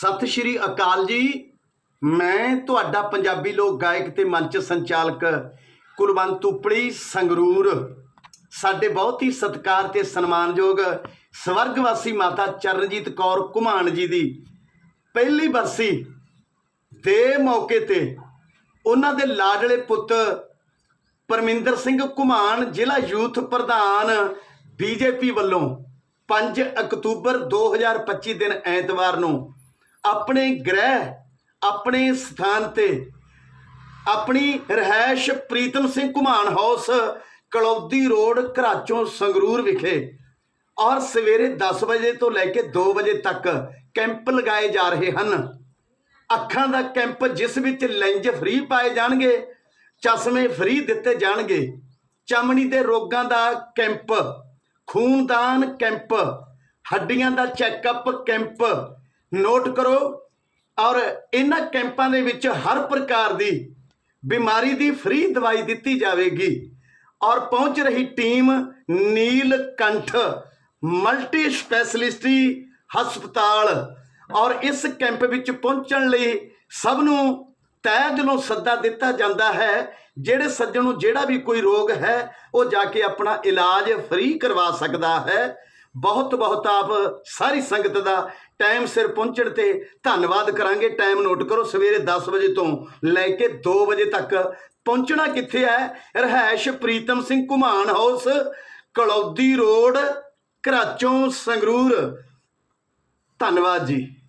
ਸਤਿ ਸ਼੍ਰੀ ਅਕਾਲ ਜੀ। ਮੈਂ ਤੁਹਾਡਾ ਪੰਜਾਬੀ ਲੋਕ ਗਾਇਕ ਤੇ ਮੰਚ ਸੰਚਾਲਕ ਕੁਲਵੰਤ ਉਪੜੀ ਸੰਗਰੂਰ। ਸਾਡੇ ਬਹੁਤ ਹੀ ਸਤਿਕਾਰ ਤੇ ਸਨਮਾਨਯੋਗ ਸਵਰਗਵਾਸੀ ਮਾਤਾ ਚਰਨਜੀਤ ਕੌਰ ਘੁਮਾਣ ਜੀ ਦੀ ਪਹਿਲੀ ਬਰਸੀ ਦੇ ਮੌਕੇ ਤੇ ਉਹਨਾਂ ਦੇ ਲਾਡਲੇ ਪੁੱਤ ਪਰਮਿੰਦਰ ਸਿੰਘ ਘੁਮਾਣ ਜ਼ਿਲ੍ਹਾ ਯੂਥ ਪ੍ਰਧਾਨ ਬੀਜੇਪੀ ਵੱਲੋਂ 5 ਅਕਤੂਬਰ 2025 ਦਿਨ ਐਤਵਾਰ ਨੂੰ ਆਪਣੇ ਗ੍ਰਹਿ, ਆਪਣੇ ਸਥਾਨ ਤੇ, ਆਪਣੀ ਰਹਿائش ਪ੍ਰੀਤਮ ਸਿੰਘ ਕੁਮਾਨ ਹਾਊਸ, ਕਲੌਦੀ ਰੋਡ, ਘਰਾਚੋਂ ਸੰਗਰੂਰ ਵਿਖੇ। ਔਰ ਸਵੇਰੇ 10 ਵਜੇ ਤੋਂ ਲੈ ਕੇ 2 ਵਜੇ ਤੱਕ ਕੈਂਪ ਲਗਾਏ ਜਾ ਰਹੇ ਹਨ। ਅੱਖਾਂ ਦਾ ਕੈਂਪ ਜਿਸ ਵਿੱਚ ਲੈਂਜ ਫ੍ਰੀ ਪਾਏ ਜਾਣਗੇ, ਚਸ਼ਮੇ ਫ੍ਰੀ ਦਿੱਤੇ ਜਾਣਗੇ। ਚਮਣੀ ਦੇ ਰੋਗਾਂ ਦਾ ਕੈਂਪ, ਖੂਨਦਾਨ ਕੈਂਪ, ਹੱਡੀਆਂ ਦਾ ਚੈੱਕਅਪ ਕੈਂਪ ਨੋਟ ਕਰੋ ਔਰ ਇਹਨਾਂ ਕੈਂਪਾਂ ਦੇ ਵਿੱਚ ਹਰ ਪ੍ਰਕਾਰ ਦੀ ਬਿਮਾਰੀ ਦੀ ਫ੍ਰੀ ਦਵਾਈ ਦਿੱਤੀ ਜਾਵੇਗੀ ਔਰ ਪਹੁੰਚ ਰਹੀ ਟੀਮ ਨੀਲ ਕੰਠ ਮਲਟੀ ਸਪੈਸ਼ਲਿਸਟੀ ਹਸਪਤਾਲ ਔਰ ਇਸ ਕੈਂਪ ਵਿੱਚ ਪਹੁੰਚਣ ਲਈ ਸਭ ਨੂੰ ਤਹਿ ਦਿਲੋਂ ਸੱਦਾ ਦਿੱਤਾ ਜਾਂਦਾ ਹੈ, ਜਿਹੜੇ ਸੱਜਣ ਨੂੰ ਜਿਹੜਾ ਵੀ ਕੋਈ ਰੋਗ ਹੈ, ਉਹ ਜਾ ਕੇ ਆਪਣਾ ਇਲਾਜ ਫ੍ਰੀ ਕਰਵਾ ਸਕਦਾ ਹੈ। ਬਹੁਤ ਬਹੁਤ ਆਪ ਸਾਰੀ ਸੰਗਤ ਦਾ ਟਾਈਮ ਸਿਰ ਪਹੁੰਚਣ ਤੇ ਧੰਨਵਾਦ ਕਰਾਂਗੇ। ਟਾਈਮ ਨੋਟ ਕਰੋ, ਸਵੇਰੇ 10 ਵਜੇ ਤੋਂ ਲੈ ਕੇ 2 ਵਜੇ ਤੱਕ। ਪਹੁੰਚਣਾ ਕਿੱਥੇ ਹੈ? ਰਹਿائش ਪ੍ਰੀਤਮ ਸਿੰਘ ਘੁਮਾਨ ਹਾਊਸ, ਕਲੌਦੀ ਰੋਡ ਕਰਾਚੋਂ ਸੰਗਰੂਰ। ਧੰਨਵਾਦ ਜੀ।